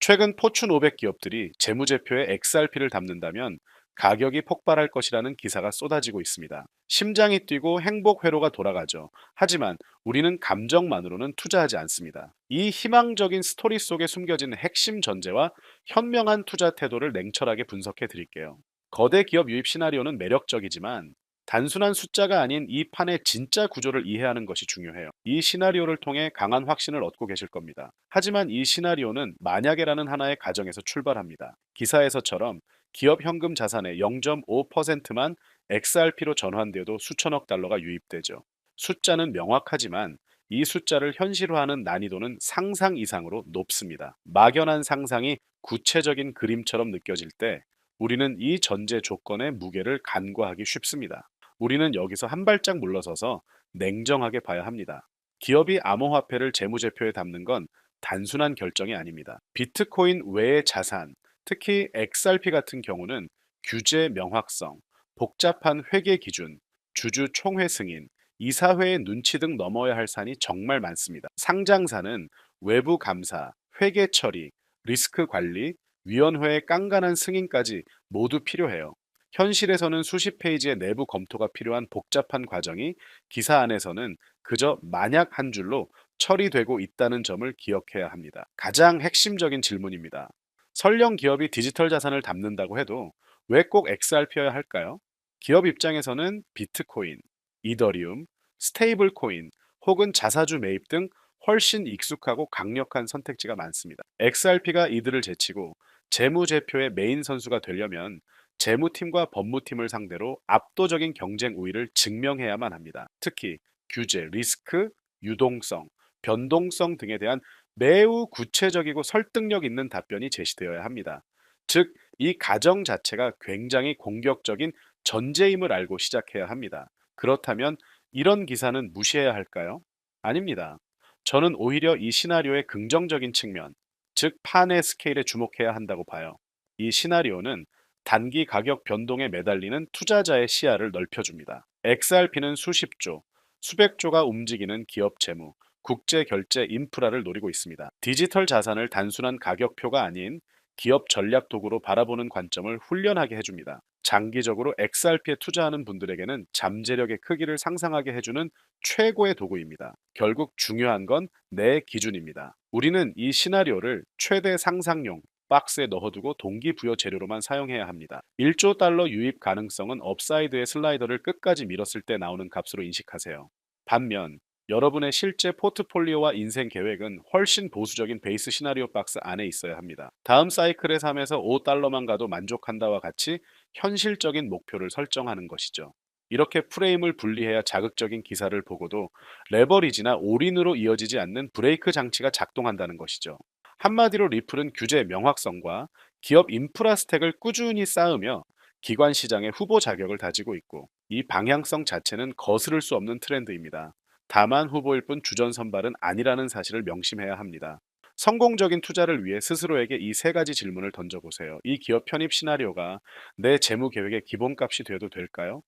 최근 포춘 500 기업들이 재무제표에 XRP를 담는다면 가격이 폭발할 것이라는 기사가 쏟아지고 있습니다. 심장이 뛰고 행복 회로가 돌아가죠. 하지만 우리는 감정만으로는 투자하지 않습니다. 이 희망적인 스토리 속에 숨겨진 핵심 전제와 현명한 투자 태도를 냉철하게 분석해 드릴게요. 거대 기업 유입 시나리오는 매력적이지만 단순한 숫자가 아닌 이 판의 진짜 구조를 이해하는 것이 중요해요. 이 시나리오를 통해 강한 확신을 얻고 계실 겁니다. 하지만 이 시나리오는 만약에라는 하나의 가정에서 출발합니다. 기사에서처럼 기업 현금 자산의 0.5%만 XRP로 전환되어도 수천억 달러가 유입되죠. 숫자는 명확하지만 이 숫자를 현실화하는 난이도는 상상 이상으로 높습니다. 막연한 상상이 구체적인 그림처럼 느껴질 때 우리는 이 전제 조건의 무게를 간과하기 쉽습니다. 우리는 여기서 한 발짝 물러서서 냉정하게 봐야 합니다. 기업이 암호화폐를 재무제표에 담는 건 단순한 결정이 아닙니다. 비트코인 외의 자산, 특히 XRP 같은 경우는 규제 명확성, 복잡한 회계 기준, 주주 총회 승인, 이사회의 눈치 등 넘어야 할 산이 정말 많습니다. 상장사는 외부 감사, 회계 처리, 리스크 관리, 위원회의 깐깐한 승인까지 모두 필요해요. 현실에서는 수십 페이지의 내부 검토가 필요한 복잡한 과정이 기사 안에서는 그저 만약 한 줄로 처리되고 있다는 점을 기억해야 합니다. 가장 핵심적인 질문입니다. 설령 기업이 디지털 자산을 담는다고 해도 왜 꼭 XRP여야 할까요? 기업 입장에서는 비트코인, 이더리움, 스테이블 코인 혹은 자사주 매입 등 훨씬 익숙하고 강력한 선택지가 많습니다. XRP가 이들을 제치고 재무제표의 메인 선수가 되려면 재무팀과 법무팀을 상대로 압도적인 경쟁 우위를 증명해야만 합니다. 특히 규제, 리스크, 유동성, 변동성 등에 대한 매우 구체적이고 설득력 있는 답변이 제시되어야 합니다. 즉, 이 가정 자체가 굉장히 공격적인 전제임을 알고 시작해야 합니다. 그렇다면 이런 기사는 무시해야 할까요? 아닙니다. 저는 오히려 이 시나리오의 긍정적인 측면, 즉 판의 스케일에 주목해야 한다고 봐요. 이 시나리오는 단기 가격 변동에 매달리는 투자자의 시야를 넓혀줍니다. XRP는 수십 조, 수백 조가 움직이는 기업 재무, 국제 결제 인프라를 노리고 있습니다. 디지털 자산을 단순한 가격표가 아닌 기업 전략 도구로 바라보는 관점을 훈련하게 해줍니다. 장기적으로 XRP에 투자하는 분들에게는 잠재력의 크기를 상상하게 해주는 최고의 도구입니다. 결국 중요한 건 내 기준입니다. 우리는 이 시나리오를 최대 상상용, 박스에 넣어두고 동기부여 재료로만 사용해야 합니다. 1조 달러 유입 가능성은 업사이드의 슬라이더를 끝까지 밀었을 때 나오는 값으로 인식하세요. 반면 여러분의 실제 포트폴리오와 인생 계획은 훨씬 보수적인 베이스 시나리오 박스 안에 있어야 합니다. 다음 사이클의 삶에서 5달러만 가도 만족한다와 같이 현실적인 목표를 설정하는 것이죠. 이렇게 프레임을 분리해야 자극적인 기사를 보고도 레버리지나 올인으로 이어지지 않는 브레이크 장치가 작동한다는 것이죠. 한마디로 리플은 규제 명확성과 기업 인프라 스택을 꾸준히 쌓으며 기관 시장의 후보 자격을 다지고 있고 이 방향성 자체는 거스를 수 없는 트렌드입니다. 다만 후보일 뿐 주전 선발은 아니라는 사실을 명심해야 합니다. 성공적인 투자를 위해 스스로에게 이 세 가지 질문을 던져보세요. 이 기업 편입 시나리오가 내 재무 계획의 기본값이 되어도 될까요?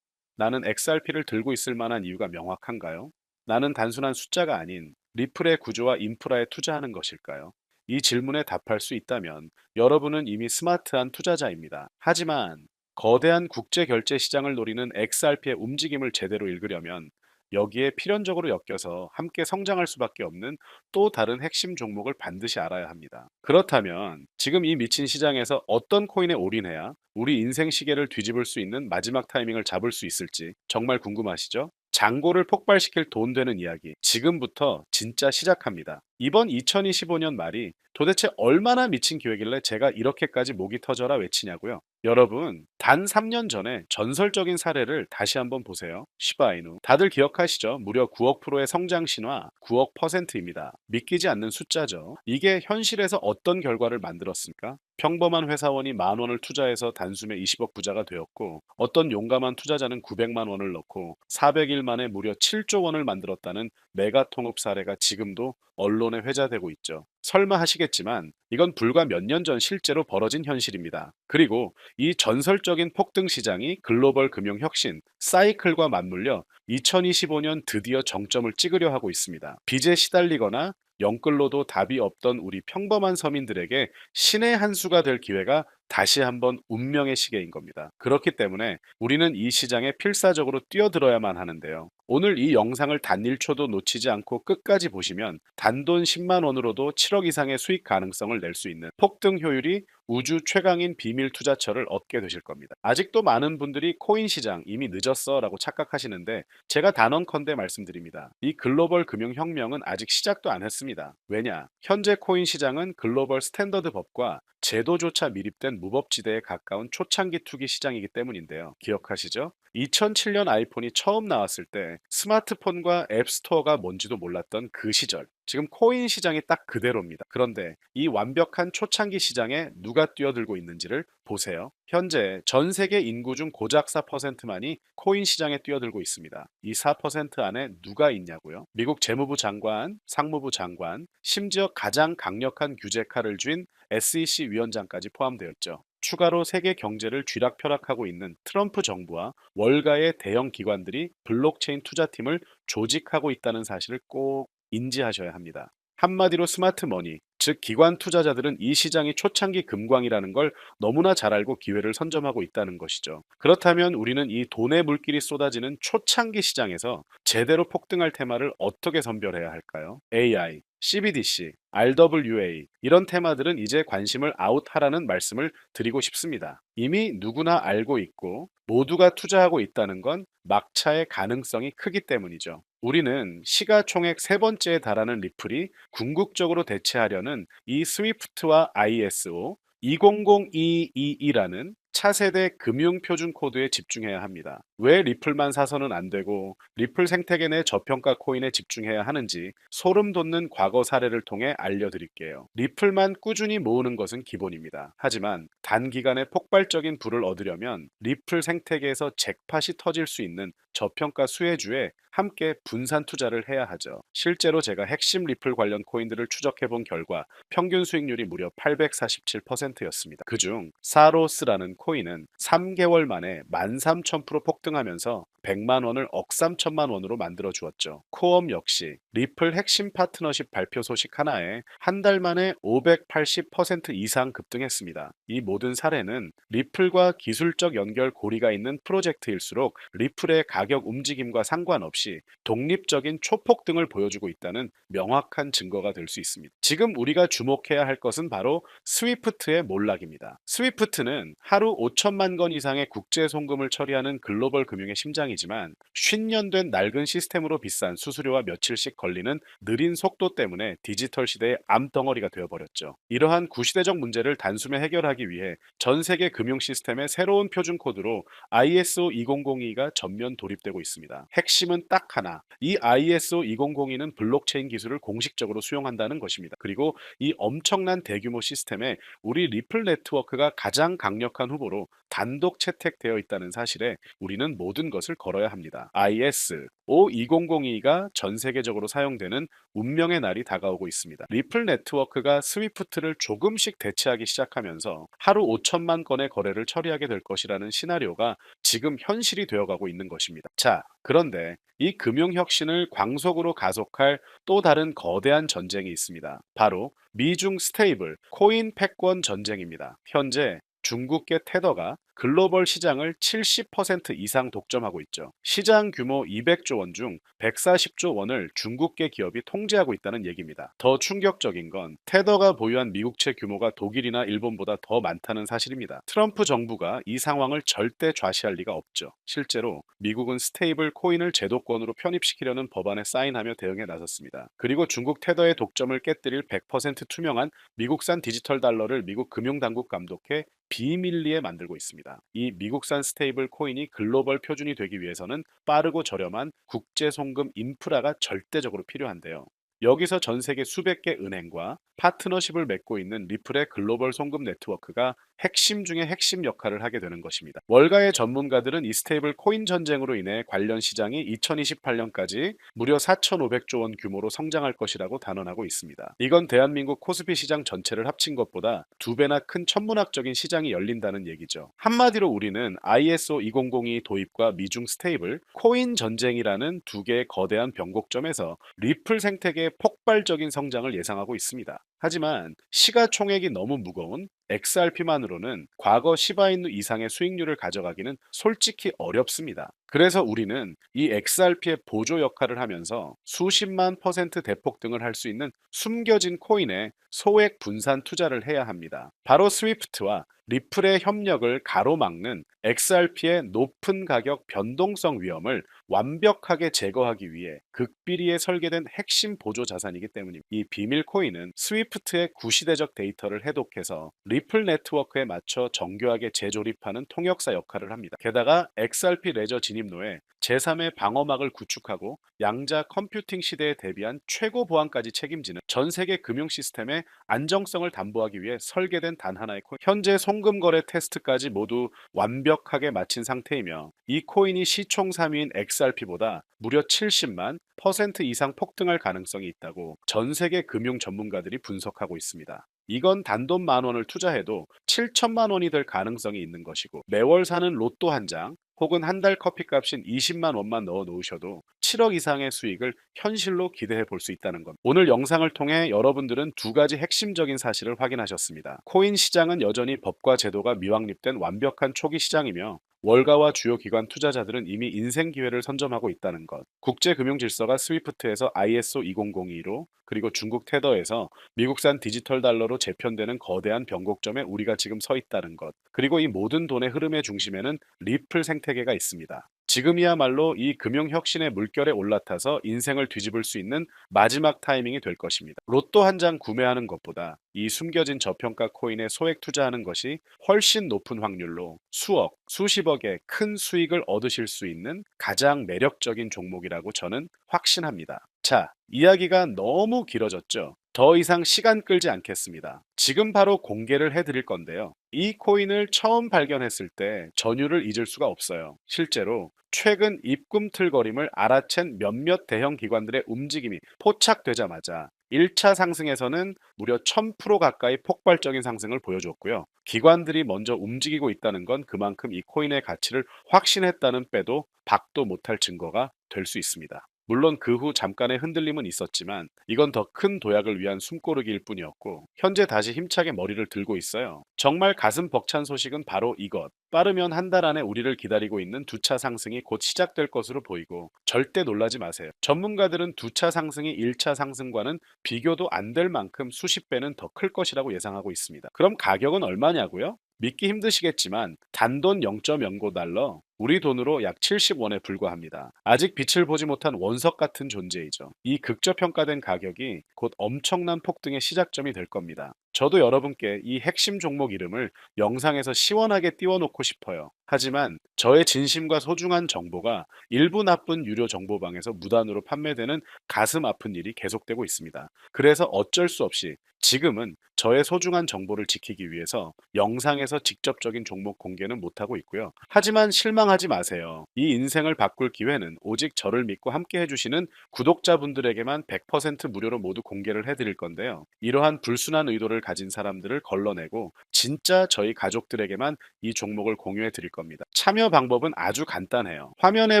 나는 XRP를 들고 있을 만한 이유가 명확한가요? 나는 단순한 숫자가 아닌 리플의 구조와 인프라에 투자하는 것일까요? 이 질문에 답할 수 있다면 여러분은 이미 스마트한 투자자입니다. 하지만 거대한 국제 결제 시장을 노리는 XRP의 움직임을 제대로 읽으려면 여기에 필연적으로 엮여서 함께 성장할 수밖에 없는 또 다른 핵심 종목을 반드시 알아야 합니다. 그렇다면 지금 이 미친 시장에서 어떤 코인에 올인해야 우리 인생 시계를 뒤집을 수 있는 마지막 타이밍을 잡을 수 있을지 정말 궁금하시죠? 장고를 폭발시킬 돈 되는 이야기 지금부터 진짜 시작합니다. 이번 2025년 말이 도대체 얼마나 미친 기회길래 제가 이렇게까지 목이 터져라 외치냐고요. 여러분, 단 3년 전에 전설적인 사례를 다시 한번 보세요. 시바이누. 다들 기억하시죠? 무려 9억 프로의 성장 신화, 9억 퍼센트입니다. 믿기지 않는 숫자죠. 이게 현실에서 어떤 결과를 만들었습니까? 평범한 회사원이 만 원을 투자해서 단숨에 20억 부자가 되었고 어떤 용감한 투자자는 900만 원을 넣고 400일 만에 무려 7조 원을 만들었다는 메가 통업 사례가 지금도 언론에 회자되고 있죠. 설마 하시겠지만 이건 불과 몇 년 전 실제로 벌어진 현실입니다. 그리고 이 전설적인 폭등 시장이 글로벌 금융 혁신 사이클과 맞물려 2025년 드디어 정점을 찍으려 하고 있습니다. 빚에 시달리거나 영끌로도 답이 없던 우리 평범한 서민들에게 신의 한 수가 될 기회가 다시 한번 운명의 시계인 겁니다. 그렇기 때문에 우리는 이 시장에 필사적으로 뛰어들어야만 하는데요. 오늘 이 영상을 단 1초도 놓치지 않고 끝까지 보시면 단돈 10만 원으로도 7억 이상의 수익 가능성을 낼 수 있는 폭등 효율이 우주 최강인 비밀 투자처를 얻게 되실 겁니다. 아직도 많은 분들이 코인 시장 이미 늦었어 라고 착각하시는데 제가 단언컨대 말씀드립니다. 이 글로벌 금융혁명은 아직 시작도 안 했습니다. 왜냐? 현재 코인 시장은 글로벌 스탠더드 법과 제도조차 미립된 무법지대에 가까운 초창기 투기 시장이기 때문인데요. 기억하시죠? 2007년 아이폰이 처음 나왔을 때 스마트폰과 앱스토어가 뭔지도 몰랐던 그 시절. 지금 코인 시장이 딱 그대로입니다. 그런데 이 완벽한 초창기 시장에 누가 뛰어들고 있는지를 보세요. 현재 전 세계 인구 중 고작 4%만이 코인 시장에 뛰어들고 있습니다. 이 4% 안에 누가 있냐고요? 미국 재무부 장관, 상무부 장관, 심지어 가장 강력한 규제 칼을 쥔 SEC 위원장까지 포함되었죠. 추가로 세계 경제를 쥐락펴락하고 있는 트럼프 정부와 월가의 대형 기관들이 블록체인 투자팀을 조직하고 있다는 사실을 꼭 인지하셔야 합니다. 한마디로 스마트 머니, 즉 기관 투자자들은 이 시장이 초창기 금광이라는 걸 너무나 잘 알고 기회를 선점하고 있다는 것이죠. 그렇다면 우리는 이 돈의 물길이 쏟아지는 초창기 시장에서 제대로 폭등할 테마를 어떻게 선별해야 할까요? AI, CBDC, RWA 이런 테마들은 이제 관심을 아웃하라는 말씀을 드리고 싶습니다. 이미 누구나 알고 있고 모두가 투자하고 있다는 건 막차의 가능성이 크기 때문이죠. 우리는 시가총액 세 번째에 달하는 리플이 궁극적으로 대체하려는 이 스위프트와 ISO 200222라는 차세대 금융 표준 코드에 집중해야 합니다. 왜 리플만 사서는 안 되고 리플 생태계 내 저평가 코인에 집중해야 하는지 소름 돋는 과거 사례를 통해 알려드릴게요. 리플만 꾸준히 모으는 것은 기본입니다. 하지만 단기간에 폭발적인 부를 얻으려면 리플 생태계에서 잭팟이 터질 수 있는 저평가 수혜주에 함께 분산 투자를 해야 하죠. 실제로 제가 핵심 리플 관련 코인들을 추적해 본 결과 평균 수익률이 무려 847%였습니다. 그중 사로스라는 코인은 3개월 만에 13,000% 폭등하면서 100만 원을 억삼천만 원으로 만들어 주었죠. 코엄 역시 리플 핵심 파트너십 발표 소식 하나에 한 달 만에 580% 이상 급등했습니다. 이 모든 사례는 리플과 기술적 연결 고리가 있는 프로젝트일수록 리플의 가격 움직임과 상관없이 독립적인 초폭 등을 보여주고 있다는 명확한 증거가 될 수 있습니다. 지금 우리가 주목해야 할 것은 바로 스위프트의 몰락입니다. 스위프트는 하루 5천만 건 이상의 국제 송금을 처리하는 글로벌 금융의 심장이지만 10년 된 낡은 시스템으로 비싼 수수료와 며칠씩 걸리는 느린 속도 때문에 디지털 시대의 암덩어리가 되어버렸죠. 이러한 구시대적 문제를 단숨에 해결하기 위해 전 세계 금융 시스템의 새로운 표준 코드로 ISO 2002가 전면 도입되고 있습니다. 핵심은 딱 하나. 이 ISO 2002는 블록체인 기술을 공식적으로 수용한다는 것입니다. 그리고 이 엄청난 대규모 시스템에 우리 리플 네트워크가 가장 강력한 후보로 단독 채택되어 있다는 사실에 우리는 모든 것을 걸어야 합니다. IS O2002가 전 세계적으로 사용되는 운명의 날이 다가오고 있습니다. 리플 네트워크가 스위프트를 조금씩 대체하기 시작하면서 하루 5천만 건의 거래를 처리하게 될 것이라는 시나리오가 지금 현실이 되어가고 있는 것입니다. 자, 그런데 이 금융혁신을 광속으로 가속할 또 다른 거대한 전쟁이 있습니다. 바로 미중 스테이블 코인 패권 전쟁입니다. 현재 중국계 테더가 글로벌 시장을 70% 이상 독점하고 있죠. 시장 규모 200조 원 중 140조 원을 중국계 기업이 통제하고 있다는 얘기입니다. 더 충격적인 건 테더가 보유한 미국채 규모가 독일이나 일본보다 더 많다는 사실입니다. 트럼프 정부가 이 상황을 절대 좌시할 리가 없죠. 실제로 미국은 스테이블 코인을 제도권으로 편입시키려는 법안에 사인하며 대응에 나섰습니다. 그리고 중국 테더의 독점을 깨뜨릴 100% 투명한 미국산 디지털 달러를 미국 금융당국 감독해 비밀리에 만들고 있습니다. 이 미국산 스테이블 코인이 글로벌 표준이 되기 위해서는 빠르고 저렴한 국제 송금 인프라가 절대적으로 필요한데요. 여기서 전 세계 수백 개 은행과 파트너십을 맺고 있는 리플의 글로벌 송금 네트워크가 핵심 중의 핵심 역할을 하게 되는 것입니다. 월가의 전문가들은 이 스테이블 코인 전쟁으로 인해 관련 시장이 2028년까지 무려 4,500조 원 규모로 성장할 것이라고 단언하고 있습니다. 이건 대한민국 코스피 시장 전체를 합친 것보다 두 배나 큰 천문학적인 시장이 열린다는 얘기죠. 한마디로 우리는 ISO 2002 도입과 미중 스테이블, 코인 전쟁이라는 두 개의 거대한 변곡점에서 리플 생태계의 폭발적인 성장을 예상하고 있습니다. 하지만 시가총액이 너무 무거운 XRP만으로는 과거 시바이누 이상의 수익률을 가져가기는 솔직히 어렵습니다. 그래서 우리는 이 XRP의 보조 역할을 하면서 수십만 퍼센트 대폭 등을 할 수 있는 숨겨진 코인에 소액 분산 투자를 해야 합니다. 바로 스위프트와 리플의 협력을 가로막는 XRP의 높은 가격 변동성 위험을 완벽하게 제거하기 위해 극비리에 설계된 핵심 보조 자산이기 때문입니다. 이 비밀 코인은 스위프트의 구시대적 데이터를 해독해서 리플 네트워크에 맞춰 정교하게 재조립하는 통역사 역할을 합니다. 게다가 XRP 레저 진입 로에 제3의 방어막을 구축하고 양자 컴퓨팅 시대에 대비한 최고 보안까지 책임지는 전 세계 금융 시스템의 안정성을 담보하기 위해 설계된 단 하나의 코인. 현재 송금 거래 테스트까지 모두 완벽하게 마친 상태이며 이 코인이 시총 3위인 XRP보다 무려 70만 퍼센트 이상 폭등할 가능성이 있다고 전 세계 금융 전문가들이 분석하고 있습니다. 이건 단돈 만 원을 투자해도 7천만 원이 될 가능성이 있는 것이고 매월 사는 로또 한 장 혹은 한 달 커피값인 20만 원만 넣어 놓으셔도 7억 이상의 수익을 현실로 기대해 볼 수 있다는 겁니다. 오늘 영상을 통해 여러분들은 두 가지 핵심적인 사실을 확인하셨습니다. 코인 시장은 여전히 법과 제도가 미확립된 완벽한 초기 시장이며 월가와 주요 기관 투자자들은 이미 인생 기회를 선점하고 있다는 것. 국제 금융 질서가 스위프트에서 ISO 2002로 그리고 중국 테더에서 미국산 디지털 달러로 재편되는 거대한 변곡점에 우리가 지금 서 있다는 것. 그리고 이 모든 돈의 흐름의 중심에는 리플 생태계가 있습니다. 지금이야말로 이 금융 혁신의 물결에 올라타서 인생을 뒤집을 수 있는 마지막 타이밍이 될 것입니다. 로또 한 장 구매하는 것보다 이 숨겨진 저평가 코인에 소액 투자하는 것이 훨씬 높은 확률로 수억, 수십억의 큰 수익을 얻으실 수 있는 가장 매력적인 종목이라고 저는 확신합니다. 자, 이야기가 너무 길어졌죠? 더 이상 시간 끌지 않겠습니다. 지금 바로 공개를 해드릴 건데요. 이 코인을 처음 발견했을 때 전율을 잊을 수가 없어요. 실제로 최근 입금틀거림을 알아챈 몇몇 대형 기관들의 움직임이 포착되자마자 1차 상승에서는 무려 1000% 가까이 폭발적인 상승을 보여줬고요. 기관들이 먼저 움직이고 있다는 건 그만큼 이 코인의 가치를 확신했다는 빼도 박도 못할 증거가 될 수 있습니다. 물론 그 후 잠깐의 흔들림은 있었지만 이건 더 큰 도약을 위한 숨고르기일 뿐이었고 현재 다시 힘차게 머리를 들고 있어요. 정말 가슴 벅찬 소식은 바로 이것. 빠르면 한 달 안에 우리를 기다리고 있는 두 차 상승이 곧 시작될 것으로 보이고 절대 놀라지 마세요. 전문가들은 두 차 상승이 1차 상승과는 비교도 안 될 만큼 수십 배는 더 클 것이라고 예상하고 있습니다. 그럼 가격은 얼마냐고요? 믿기 힘드시겠지만 단돈 0.09달러, 우리 돈으로 약 70원에 불과합니다. 아직 빛을 보지 못한 원석 같은 존재이죠. 이 극저평가된 가격이 곧 엄청난 폭등의 시작점이 될 겁니다. 저도 여러분께 이 핵심 종목 이름을 영상에서 시원하게 띄워놓고 싶어요. 하지만 저의 진심과 소중한 정보가 일부 나쁜 유료 정보방에서 무단으로 판매되는 가슴 아픈 일이 계속되고 있습니다. 그래서 어쩔 수 없이 지금은 저의 소중한 정보를 지키기 위해서 영상에서 직접적인 종목 공개는 못하고 있고요. 하지만 실망하지 마세요. 이 인생을 바꿀 기회는 오직 저를 믿고 함께 해주시는 구독자분들에게만 100% 무료로 모두 공개를 해드릴 건데요. 이러한 불순한 의도를 가진 사람들을 걸러내고 진짜 저희 가족들에게만 이 종목을 공유해 드릴 겁니다. 참여 방법은 아주 간단해요. 화면에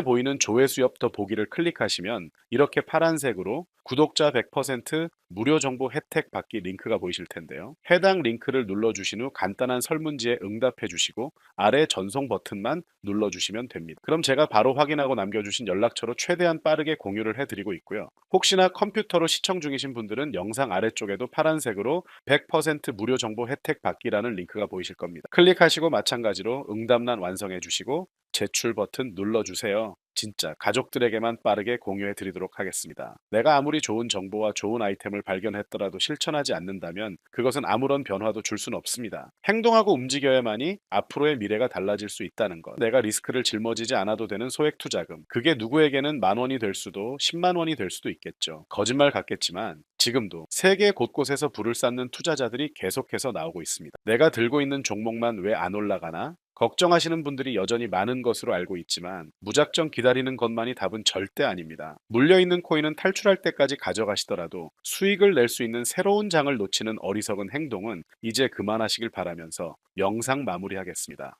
보이는 조회수엽더 보기를 클릭하시면 이렇게 파란색으로 구독자 100% 무료 정보 혜택 받기 링크가 보이실 텐데요. 해당 링크를 눌러주신 후 간단한 설문지에 응답해 주시고 아래 전송 버튼만 눌러주시면 됩니다. 그럼 제가 바로 확인하고 남겨주신 연락처로 최대한 빠르게 공유를 해드리고 있고요. 혹시나 컴퓨터로 시청 중이신 분들은 영상 아래쪽에도 파란색으로 100% 무료 정보 혜택 받기라는 링크가 보이실 겁니다. 클릭하시고 마찬가지로 응답란 완성해 주시고 제출 버튼 눌러주세요. 진짜 가족들에게만 빠르게 공유해 드리도록 하겠습니다. 내가 아무리 좋은 정보와 좋은 아이템을 발견했더라도 실천하지 않는다면 그것은 아무런 변화도 줄 수는 없습니다. 행동하고 움직여야만이 앞으로의 미래가 달라질 수 있다는 것. 내가 리스크를 짊어지지 않아도 되는 소액 투자금. 그게 누구에게는 만 원이 될 수도 10만 원이 될 수도 있겠죠. 거짓말 같겠지만 지금도 세계 곳곳에서 불을 쌓는 투자자들이 계속해서 나오고 있습니다. 내가 들고 있는 종목만 왜 안 올라가나? 걱정하시는 분들이 여전히 많은 것으로 알고 있지만 무작정 기다리는 것만이 답은 절대 아닙니다. 물려있는 코인은 탈출할 때까지 가져가시더라도 수익을 낼 수 있는 새로운 장을 놓치는 어리석은 행동은 이제 그만하시길 바라면서 영상 마무리하겠습니다.